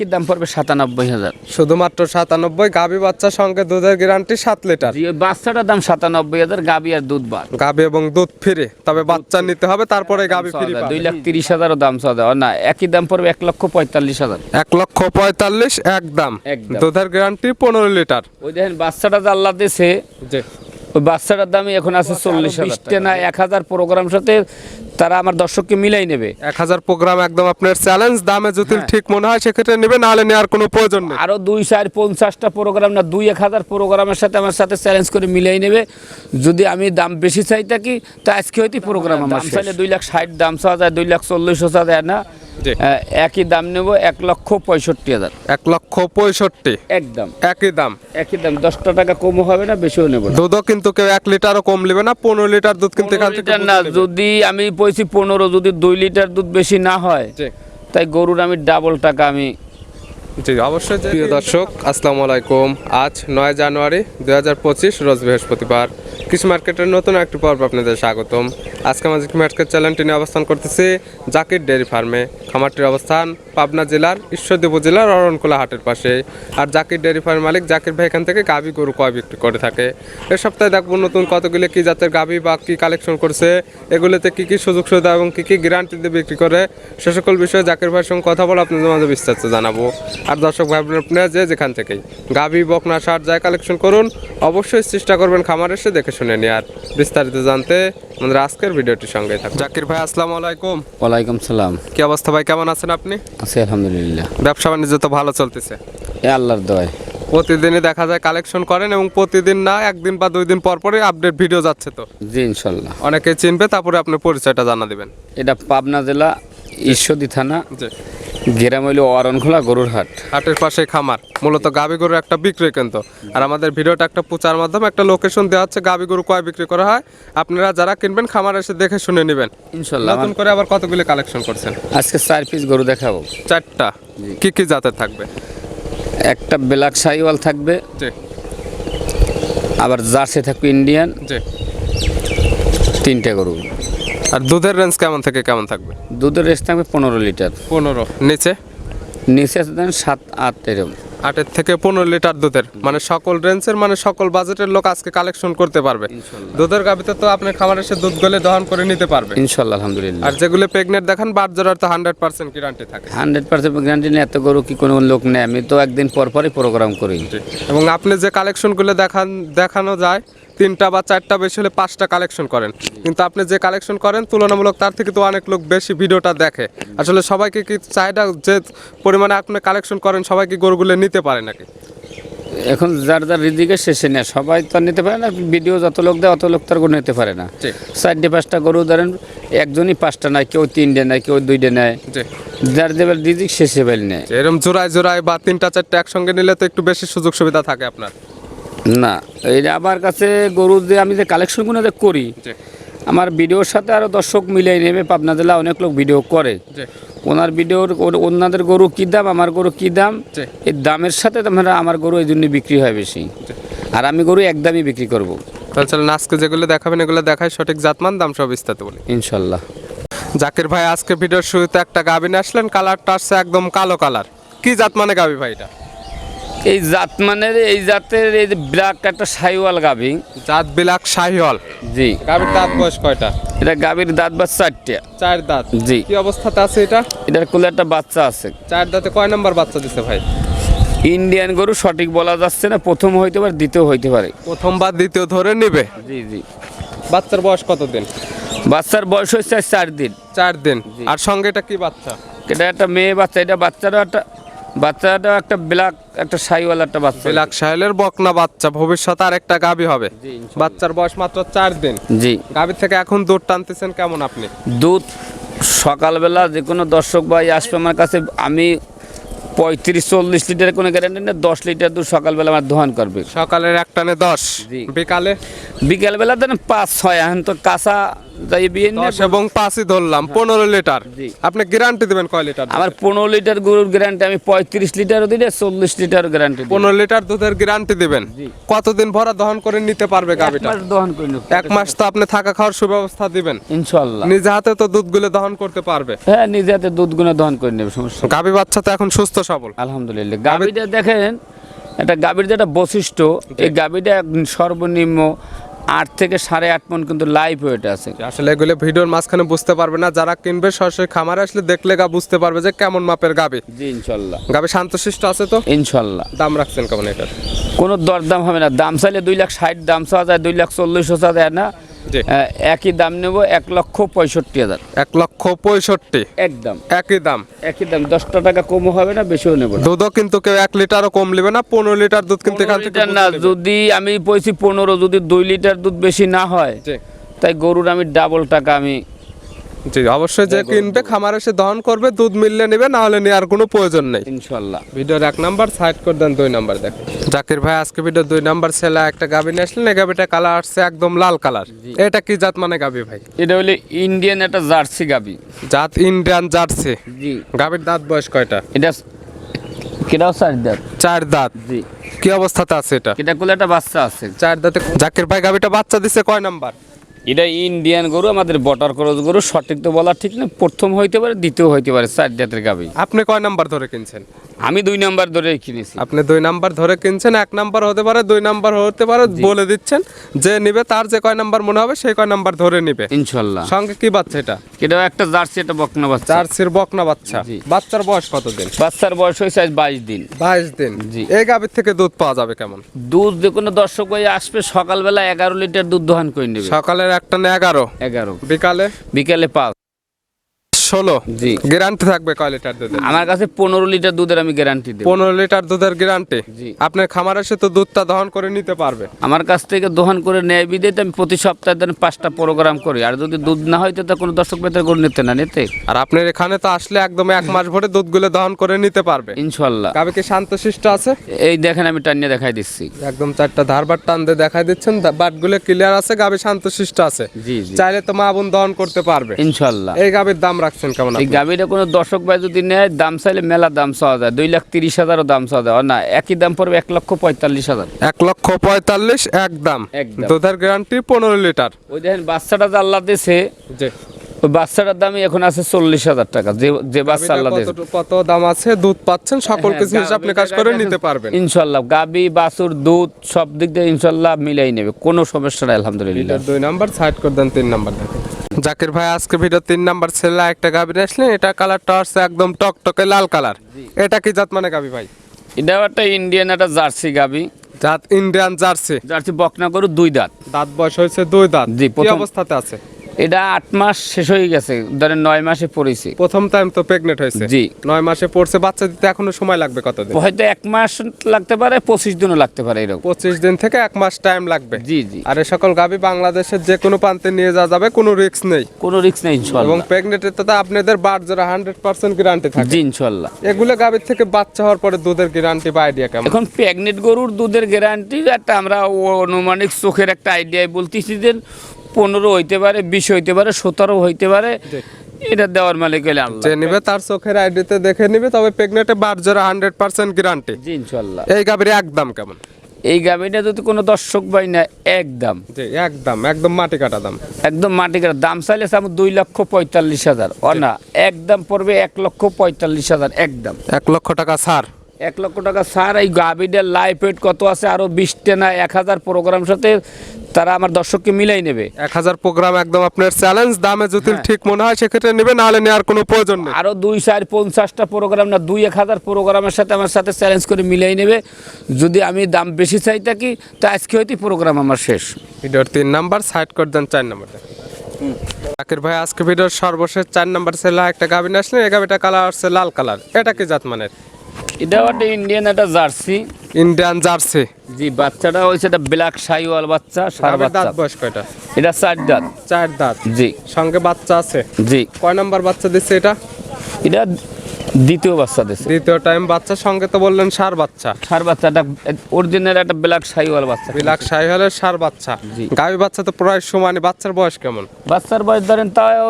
একই দাম পড়বে সাতানব্বই হাজার। শুধুমাত্র সাতানব্বই গাভী বাচ্চার সঙ্গে দুধের গ্যারান্টি সাত লিটার। বাচ্চাটার দাম সাতানব্বই হাজার গাবি আর দুধ বার গাভী এবং দুধ ফ্রি তবে বাচ্চা নিতে হবে তারপরে গাভী ফ্রি দুই লাখ তিরিশ হাজারও দাম চাওয়া না একই দাম পড়বে এক লক্ষ পঁয়তাল্লিশ হাজার। এক লক্ষ পঁয়তাল্লিশ একদম একদম। দুধের গ্যারান্টি পনেরো লিটার। ওই দেখেন বাচ্চাটা দিয়েছে ওই বাচ্চাটার দামই এখন আছে চল্লিশ বিশটা না এক হাজার প্রোগ্রাম সাথে তারা আমার দর্শককে মিলাই নেবে। এক হাজার প্রোগ্রাম একদম আপনার চ্যালেঞ্জ দামে যদি হ্যাঁ। ঠিক মনে হয় সেক্ষেত্রে নেবে নাহলে নেওয়ার কোনো প্রয়োজন নেই। আরও দুই চার পঞ্চাশটা প্রোগ্রাম না দুই এক হাজার প্রোগ্রামের সাথে আমার সাথে চ্যালেঞ্জ করে মিলাই নেবে। যদি আমি দাম বেশি চাই থাকি তা আজকে হয়তো প্রোগ্রাম আমার চাইলে দুই লাখ ষাট দাম চাওয়া যায় দুই লাখ চল্লিশ হাজার যায় না। জি। একই দাম নেব এক লক্ষ পঁয়ষট্টি হাজার। এক লক্ষ পঁয়ষট্টি। একদম। একই দাম। একই দাম দশটা টাকা কমও হবে না বেশিও নেব দুধও কিন্তু কেউ এক লিটারও কম নেবে না পনেরো লিটার দুধ কিন্তু এখান থেকে না যদি আমি পয়সি পনেরো যদি দুই লিটার দুধ বেশি না হয় তাই গরুর আমি ডাবল টাকা আমি জি, অবশ্যই প্রিয় দর্শক, আসসালামু আলাইকুম। আজ নয় জানুয়ারি দুই হাজার পঁচিশ, রোজ বৃহস্পতিবার। কৃষি মার্কেটের নতুন একটি পর্ব আপনাদের স্বাগতম। আজকে আমাদের কৃষি মার্কেট চ্যানেলটি নিয়ে অবস্থান করতেছি জাকির ডেয়ারি ফার্মে। খামারটির অবস্থান পাবনা জেলার ঈশ্বরদী উপজেলার অরণকুলা হাটের পাশে। আর জাকির ডেয়ারি ফার্মের মালিক জাকির ভাই এখান থেকে গাভী গরু কয় বিক্রি করে থাকে। এ সপ্তাহে দেখব নতুন কতগুলি কি জাতের গাভী বা কি কালেকশন করছে। এগুলোতে কি কি সুযোগ সুবিধা এবং কি কি গ্যারান্টি দিয়ে বিক্রি করে। সে সকল বিষয়ে জাকির ভাইয়ের সঙ্গে কথা বলে আপনাদের মাঝে বিস্তারিত জানাব। আর দর্শক ভাই বোনেরা আপনারা যে যেখান থেকেই গাভী বকনা সার যায় কালেকশন করুন অবশ্যই চেষ্টা করবেন খামার এসে দেখে শুনে নিয়ে। আর বিস্তারিত জানতে আমাদের আজকের ভিডিওটির সঙ্গে থাকুন। জাকির ভাই আসসালামু আলাইকুম। ওয়ালাইকুম সালাম। কি অবস্থা ভাই কেমন আছেন আপনি? আছি আলহামদুলিল্লাহ। ব্যবসা বাণিজ্য তো ভালো চলতেছে। এ আল্লাহর দয় প্রতিদিনই দেখা যায় কালেকশন করেন এবং প্রতিদিন না একদিন বা দুই দিন পর পরই আপডেট ভিডিও যাচ্ছে তো। জি ইনশাল্লাহ। অনেকে চিনবে তারপরে আপনার পরিচয়টা জানা দিবেন। এটা পাবনা জেলা ঈশ্বরদী থানা গ্রাম হইল অরণখোলা গরুর হাট। হাটের পাশে খামার মূলত গাবি গরুর একটা বিক্রয় কেন্দ্র। আর আমাদের ভিডিওটা একটা প্রচার মাধ্যমে একটা লোকেশন দেওয়া হচ্ছে গাবি গরু কয় বিক্রি করা হয় আপনারা যারা কিনবেন খামার এসে দেখে শুনে নেবেন। ইনশাল্লাহ। নতুন করে আবার কতগুলি কালেকশন করছেন? আজকে চার পিস গরু দেখাবো। চারটা। কি কি জাতের থাকবে? একটা ব্ল্যাক সাইওয়াল থাকবে। জি। আবার জার্সি থাকবে ইন্ডিয়ান। জি। তিনটে গরু। আর দুধের রেঞ্জ কেমন থেকে কেমন থাকবে? দুধের রেস থাকবে পনেরো লিটার। পনেরো। নিচে? নিচে আছে সাত আট এরকম। আটের থেকে পনেরো লিটার দুধের। মানে সকল রেঞ্জের মানে সকল বাজেটের লোক আজকে কালেকশন করতে পারবে। দুধের গাভিতে তো আপনি খামার এসে দুধ গলে দহন করে নিতে পারবে। ইনশাল্লাহ আলহামদুলিল্লাহ। আর যেগুলো প্রেগনেন্ট দেখান বাট জোড়ার তো হান্ড্রেড পার্সেন্ট গ্যারান্টি থাকে। হান্ড্রেড পার্সেন্ট গ্যারান্টি নিয়ে এত গরু কি কোনো লোক নেই আমি তো একদিন পর পরই প্রোগ্রাম করি এবং আপনি যে কালেকশনগুলো দেখান দেখানো যায় তিনটা বা চারটা বেশি হলে পাঁচটা কালেকশন করেন। কিন্তু আপনি যে কালেকশন করেন তুলনামূলক তার থেকে তো অনেক লোক বেশি ভিডিওটা দেখে। আসলে সবাইকে কি চাহিদা যে পরিমাণে আপনি কালেকশন করেন সবাই কি গরুগুলো নিতে পারে নাকি? এখন যার যার রিদিকে শেষে নেয়। সবাই তো নিতে পারে না ভিডিও যত লোক দেয় অত লোক তার গরু নিতে পারে না। চারটে পাঁচটা গরু ধরেন একজনই পাঁচটা নেয় কেউ তিনটে নেয় কেউ দুইটে নেয়। যার দেবের রিদিক শেষে বেল নেয়। এরকম জোড়ায় জোড়ায় বা তিনটা চারটা একসঙ্গে নিলে তো একটু বেশি সুযোগ সুবিধা থাকে আপনার। না এই যে আমার কাছে গরু যে আমি যে কালেকশনগুলো যে করি আমার ভিডিওর সাথে আরও দর্শক মিলিয়ে নেবে পাবনা জেলা অনেক লোক ভিডিও করে। ওনার ভিডিওর ওর- ওনাদের গরু কী দাম আমার গরু কী দাম। এই দামের সাথে তোমরা আমার গরু এই জন্য বিক্রি হয় বেশি। আর আমি গরু একদমই বিক্রি করব। তাহলে চলেন আজকে যেগুলো দেখাবেন এগুলো দেখায় সঠিক জাতমান দাম সব বিস্তারিত বলি। ইনশাল্লাহ। জাকির ভাই আজকে ভিডিওর শুরুতে একটা গাভি নিয়ে আসলেন কালারটা আসছে একদম কালো কালার কি জাত মানে গাভি ভাই এটা? এই জাত মানের এই জাতের এই যে ব্ল্যাক একটা সাইওয়াল গাভি। জাত বিলাক শাহিওয়াল জি। গাভির দাঁত বয়স কয়টা? এটা গাভীর দাঁত বা চারটে। চার দাঁত। জি। কি অবস্থাতে আছে এটা? এটার কোলে একটা বাচ্চা আছে। চার দাঁতে কয় নাম্বার বাচ্চা দিছে ভাই? ইন্ডিয়ান গরু সঠিক বলা যাচ্ছে না প্রথম হইতে পারে দ্বিতীয় হইতে পারে। প্রথমবার দ্বিতীয় ধরে নেবে? জি জি। বাচ্চার বয়স কত দিন বাচ্চার বয়স হচ্ছে চার দিন। চার দিন। আর সঙ্গে এটা কি বাচ্চা? এটা একটা মেয়ে বাচ্চা এটা বাচ্চারও একটা বাচ্চাটা একটা ব্ল্যাক একটা সাইওয়াল একটা বাচ্চা বিলাক সাহেলের বকনা বাচ্চা ভবিষ্যতে আর একটা গাভি হবে। বাচ্চার বয়স মাত্র চার দিন। জি। গাভি থেকে এখন দুধ টানতেছেন কেমন আপনি? দুধ সকালবেলা যে কোনো দর্শক ভাই আসবে আমার কাছে আমি পঁয়ত্রিশ চল্লিশ লিটারের কোনো গ্যারান্টি নেই দশ লিটার দুধ সকালবেলা আমার দোহান করবে। সকালের এক টানে দশ। বিকালে? বিকেলবেলা দেন পাঁচ ছয় এখন তো কাঁচা তাই বিয়ে দশ এবং পাঁচই ধরলাম পনেরো লিটার। আপনি গ্যারান্টি দেবেন কয় লিটার আমার পনেরো লিটার গরুর গ্যারান্টি আমি পঁয়ত্রিশ লিটারও দিলে চল্লিশ লিটার গ্যারান্টি পনেরো লিটার দুধের গ্যারান্টি দিবেন। কতদিন ভরা দহন করে নিতে পারবে দহন করে এক মাস তো আপনি থাকা খাওয়ার সুব্যবস্থা দিবেন। ইনশাল্লাহ নিজে হাতে তো দুধগুলো দহন করতে পারবে। হ্যাঁ নিজে হাতে দুধ গুনে দহন করে নেবে সমস্যা। বাচ্চা তো এখন সুস্থ সবল। আলহামদুলিল্লাহ। দেখেন একটা গাবির যেটা বৈশিষ্ট্য এই গাবিটা সর্বনিম্ন আট থেকে সাড়ে আট মন কিন্তু লাইভ ওয়েট আছে। আসলে এগুলো ভিডিওর মাঝখানে বুঝতে পারবে না যারা কিনবে সরাসরি খামারে আসলে দেখলে গা বুঝতে পারবে যে কেমন মাপের গাবে। জি ইনশাল্লাহ। গাবে শান্তশিষ্ট আছে তো? ইনশাল্লাহ। দাম রাখছেন কেমন এটার? কোনো দরদাম হবে না দাম চাইলে দুই লাখ ষাট দাম চাওয়া যায় দুই লাখ চল্লিশ হাজার যায় না। একই দাম নেব এক লক্ষ পঁয়ষট্টি হাজার। এক লক্ষ পঁয়ষট্টি। একদম। একই দাম। একই দাম দশটা টাকা কমও হবে না বেশিও নেব দুধও কিন্তু কেউ এক লিটারও কম নেবে না পনেরো লিটার দুধ কিন্তু এখান থেকে না যদি আমি বলছি পনেরো যদি দুই লিটার দুধ বেশি না হয় তাই গরুর আমি ডাবল টাকা আমি জি অবশ্যই যে কিনবে খামারে সে দহন করবে দুধ মিললে নেবে না হলে নেওয়ার কোনো প্রয়োজন নেই। ইনশাল্লাহ ভিডিওর এক নাম্বার সাইড করে দেন দুই নাম্বার দেখেন জাকির ভাই আজকে ভিডিও দুই নাম্বার ছেলে একটা গাবি নিয়ে আসলেন এই গাবিটা কালার আসছে একদম লাল কালার এটা কি জাত মানে গাবি ভাই? এটা হলে ইন্ডিয়ান একটা জার্সি গাবি জাত ইন্ডিয়ান জার্সি জি। গাবির দাঁত বয়স কয়টা? এটা কেটাও সার দাঁত। চার দাঁত। জি। কি অবস্থাতে আছে এটা? এটা করলে একটা বাচ্চা আছে। চার দাঁতে জাকির ভাই গাবিটা বাচ্চা দিছে কয় নাম্বার? এটা ইন্ডিয়ান গরু আমাদের বটার করজ গরু সঠিক তো বলা ঠিক না প্রথম হইতে পারে দ্বিতীয় হইতে পারে চার জাতের গাবি। আপনি কয় নাম্বার ধরে কিনছেন? আমি দুই নাম্বার ধরে কিনেছি। আপনি দুই নাম্বার ধরে কিনছেন এক নাম্বার হতে পারে দুই নাম্বার হতে পারে বলে দিচ্ছেন যে নিবে তার যে কয় নাম্বার মনে হবে সেই কয় নাম্বার ধরে নিবে। ইনশাল্লাহ। সঙ্গে কি বাচ্চা এটা? এটা একটা জার্সি একটা বকনা বাচ্চা। জার্সির বকনা বাচ্চা। বাচ্চার বয়স কত দিন বাচ্চার বয়স হয়েছে আজ বাইশ দিন। বাইশ দিন। জি। এই গাভীর থেকে দুধ পাওয়া যাবে কেমন? দুধ যে কোনো দর্শক ভাই আসবে সকালবেলা এগারো লিটার দুধ দোহান করে নেবে। সকালের একটা না এগারো। এগারো। বিকালে? বিকালে পাঁচ। ষোলো। জি। গ্যারান্টি থাকবে কয় লিটার দুধের? আমার কাছে পনেরো লিটার দুধের আমি গ্যারান্টি দেবো। পনেরো লিটার দুধের গ্যারান্টি জি। আপনার খামার এসে তো দুধটা দহন করে নিতে পারবে। আমার কাছ থেকে দোহান করে নেয় বিদেতে আমি প্রতি সপ্তাহে ধরেন পাঁচটা প্রোগ্রাম করি। আর যদি দুধ না হয় তো কোনো দর্শক বেতার করে নিতে না নিতে। আর আপনার এখানে তো আসলে একদম এক মাস ভরে দুধগুলো দহন করে নিতে পারবে। ইনশাল্লাহ। গাভী কি শান্তশিষ্ট আছে? এই দেখেন আমি টানিয়ে দেখাই দিচ্ছি। একদম চারটা ধারবার টান দিয়ে দেখাই দিচ্ছেন। বাটগুলো ক্লিয়ার আছে গাভী শান্তশিষ্ট আছে। জি চাইলে তো মা বোন দহন করতে পারবে। ইনশাল্লাহ। এই গাভীর দাম রাখছেন কেমন এই আপনি? গাভীটা কোনো দর্শক ভাই যদি নেয় দাম চাইলে মেলা দাম চাওয়া যায়। দুই লাখ তিরিশ হাজারও দাম চাওয়া যায়। না একই দাম পড়বে এক লক্ষ পঁয়তাল্লিশ হাজার। এক লক্ষ পঁয়তাল্লিশ একদম একদম। দুধের গ্যারান্টি পনেরো লিটার। ওই দেখেন বাচ্চাটা যে আল্লাহ দিয়েছে ওই বাচ্চাটার দামই এখন আছে চল্লিশ হাজার টাকা। যে যে বাচ্চা আল্লাহ কত- কত দাম আছে? দুধ পাচ্ছেন সকল কিছু হিসাব নিকাশ করে নিতে পারবেন। ইনশাল্লাহ গাবি বাছুর দুধ সব দিক দিয়ে ইনশাল্লাহ মিলাই নেবে। কোনো সমস্যা নাই আলহামদুলিল্লাহ। দুই নাম্বার সাইড করে দেন তিন নাম্বার দেখেন। জাকির ভাই আজকে ভিডিও তিন নাম্বার ছেলে একটা গাভী আসলেন। এটা কালারটা আসছে একদম টকটকে লাল কালার এটা কি জাত মানে গাভী ভাই? এটা একটা ইন্ডিয়ান একটা জার্সি গাভী। জাত ইন্ডিয়ান জার্সি জার্সি বকনা গরু দুই দাঁত। দাঁত বয়স হয়েছে দুই দাঁত। জি, অবস্থাতে আছে? এটা আট মাস শেষ হয়ে গেছে ধরেন নয় মাসে পড়েছে। প্রথম টাইম তো প্রেগনেন্ট হয়েছে? জি। নয় মাসে পড়ছে বাচ্চা দিতে এখনও সময় লাগবে কতদিন? হয়তো এক মাস লাগতে পারে পঁচিশ দিনও লাগতে পারে এরকম। পঁচিশ দিন থেকে এক মাস টাইম লাগবে। জি জি। আর এ সকল গাভি বাংলাদেশের যে কোনো প্রান্তে নিয়ে যাওয়া যাবে কোনো রিস্ক নেই। কোনো রিস্ক নেই এবং ইনশাল্লাহ প্রেগনেন্টের তো আপনাদের বার জোড়া হান্ড্রেড পার্সেন্ট গ্যারান্টি থাকে। জি ইনশাল্লাহ। এগুলো গাভীর থেকে বাচ্চা হওয়ার পরে দুধের গ্যারান্টি বা আইডিয়া কেমন? এখন প্রেগনেন্ট গরুর দুধের গ্যারান্টি একটা আমরা অনুমানিক চোখের একটা আইডিয়ায় বলতেছি যে পনেরো হইতে পারে বিশ হইতে পারে সতেরো হইতে পারে এটা দেওয়ার মালিক হলে আল্লাহ। যে নিবে তার চোখের আইডিতে দেখে নিবে তবে প্রেগনেন্টে বার জোড়া হান্ড্রেড পার্সেন্ট গ্যারান্টি জি ইনশাল্লাহ এই গাভীর একদম কেমন? এই গাভিটা যদি কোনো দর্শক পাই না একদম একদম একদম মাটি কাটা দাম। একদম মাটি কাটা। দাম চাইলে আমার দুই লক্ষ পঁয়তাল্লিশ হাজার। ও না একদম পড়বে এক লক্ষ পঁয়তাল্লিশ হাজার একদম এক লক্ষ টাকা ছাড়। এক লক্ষ টাকা স্যার এই গাভিটার লাইফ ওয়েট কত আছে? আরও বিশটা না এক হাজার প্রোগ্রাম সাথে তারা আমার দর্শককে মিলাই নেবে। এক হাজার প্রোগ্রাম একদম আপনার চ্যালেঞ্জ দামে যদি হ্যাঁ। ঠিক মনে হয় সেক্ষেত্রে নেবে নাহলে নেওয়ার কোনো প্রয়োজন নেই। আরও দুই চার পঞ্চাশটা প্রোগ্রাম না দুই এক হাজার প্রোগ্রামের সাথে আমার সাথে চ্যালেঞ্জ করে মিলাই নেবে। যদি আমি দাম বেশি চাই থাকি তো আজকে হয়তো প্রোগ্রাম আমার শেষ। ভিডিওর তিন নাম্বার সাইড করে দেন চার নাম্বার জাকির ভাই আজকে ভিডিওর সর্বশেষ চার নাম্বার ছেলে একটা গাভিন আসলেন এই গাভিটা কালার আসছে লাল কালার এটা কি জাত মানের? এটাও একটা ইন্ডিয়ান একটা জার্সি ইন্ডিয়ান জার্সি জি বাচ্চাটা হইছে এটা ব্ল্যাক সাইওয়াল বাচ্চা সার বাচ্চা দাঁত বয়স কয়টা? এটা চার দাঁত। চার দাঁত। জি। সঙ্গে বাচ্চা আছে? জি। কয় নাম্বার বাচ্চা দিচ্ছে এটা? এটা দ্বিতীয় বাচ্চা দিছে। দ্বিতীয় টাইম বাচ্চার সঙ্গে তো বললেন সার বাচ্চা। সার বাচ্চাটা অরিজিনাল একটা ব্ল্যাক সাইওয়াল বাচ্চা। বিলাক সাইহলের সার বাচ্চা। গাভী বাচ্চা তো প্রায় সমানই বাচ্চার বয়স কেমন? বাচ্চার বয়স ধরেন তাও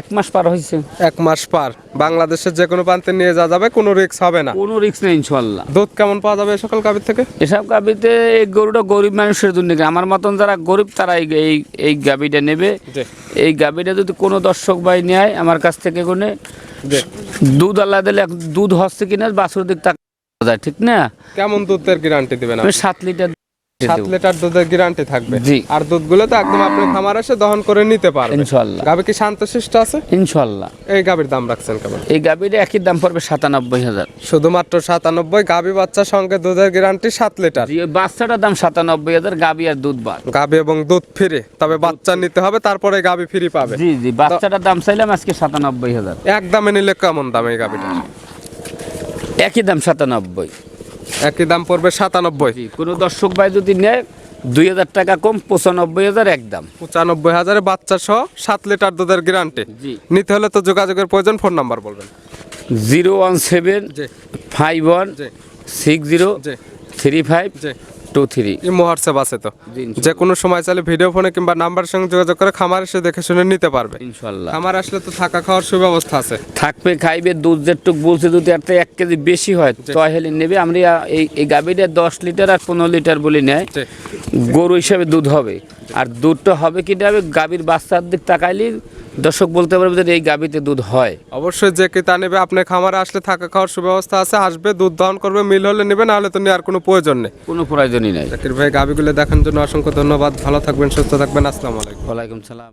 এক মাস পার হয়েছে এক মাস পার। বাংলাদেশের যে কোনো প্রান্তে নিয়ে যাওয়া যাবে কোনো রিস্ক হবে না। কোনো রিস্ক নেই ইনশাল্লাহ দুধ কেমন পাওয়া যাবে সকল গাভীর থেকে? এসব গাবিতে এই গরুটা গরিব মানুষের জন্য আমার মতন যারা গরিব তারা এই এই গাবিটা নেবে। এই গাবিটা যদি কোনো দর্শক ভাই নেয় আমার কাছ থেকে কোনে। দুধ আল্লাহ দিলে দুধ হচ্ছে কিনা বাছুর দিক টাকা যায় ঠিক না কেমন দুধের গ্যারান্টি দেবেন? সাত লিটার সাত লিটার দুধের গ্যারান্টি থাকবে। আর দুধগুলো তো একদম আপনি খামার এসে দহন করে নিতে পারবেন ইনশাল্লাহ গাভী কি শান্তশিষ্ট আছে? ইনশাল্লাহ এই গাভীর দাম রাখছেন কেমন? এই গাবিটা একই দাম পড়বে সাতানব্বই হাজার। শুধুমাত্র সাতানব্বই গাভী বাচ্চার সঙ্গে দুধের গ্যারান্টি সাত লিটার। জি বাচ্চাটার দাম সাতানব্বই হাজার গাবি আর দুধ বার গাভী এবং দুধ ফ্রি তবে বাচ্চা নিতে হবে তারপরে গাভী ফ্রি পাবে। জি জি বাচ্চাটার দাম চাইলাম আজকে সাতানব্বই হাজার। এক দামে নিলে কেমন দাম এই গাভীটা একই দাম সাতানব্বই। একই দাম পড়বে সাতানব্বই। কোনো দর্শক ভাই যদি নেয় দুই হাজার টাকা কম পঁচানব্বই হাজার একদম। পঁচানব্বই হাজারে বাচ্চা সহ সাত লিটার দুধের গ্যারান্টি জি। নিতে হলে তো যোগাযোগের প্রয়োজন ফোন নাম্বার বলবেন। Zero one seven five one six zero three five two three imo WhatsApp আছে তো। যে কোনো সময় চাইলে ভিডিও ফোনে কিংবা নাম্বারের সঙ্গে যোগাযোগ করে খামার এসে দেখে শুনে নিতে পারবে। ইনশাল্লাহ। খামার আসলে তো থাকা খাওয়ার সুব্যবস্থা আছে। থাকবে খাইবে দুধ যেটুক বলছে যদি একটা এক কেজি বেশি হয় ছয় হেলি নেবে। আমরা এই এই গাভীটা দশ লিটার আর পনেরো লিটার বলি নেয়। গরু হিসাবে দুধ হবে। আর দুধটা হবে কি না গাভীর বাচ্চার দিক তাকাইলে দর্শক বলতে পারবে যে এই গাভীতে দুধ হয়। অবশ্যই যে তা নেবে আপনার খামারে আসলে থাকা খাওয়ার সুব্যবস্থা আছে আসবে দুধ দহন করবে মিল হলে নেবে না হলে তো নেওয়ার কোনো প্রয়োজন নেই। কোনো প্রয়োজনই নাই। জাকির ভাই গাভীগুলো দেখার জন্য অসংখ্য ধন্যবাদ। ভালো থাকবেন সুস্থ থাকবেন। আসসালামু আলাইকুম। ওয়ালাইকুম সালাম।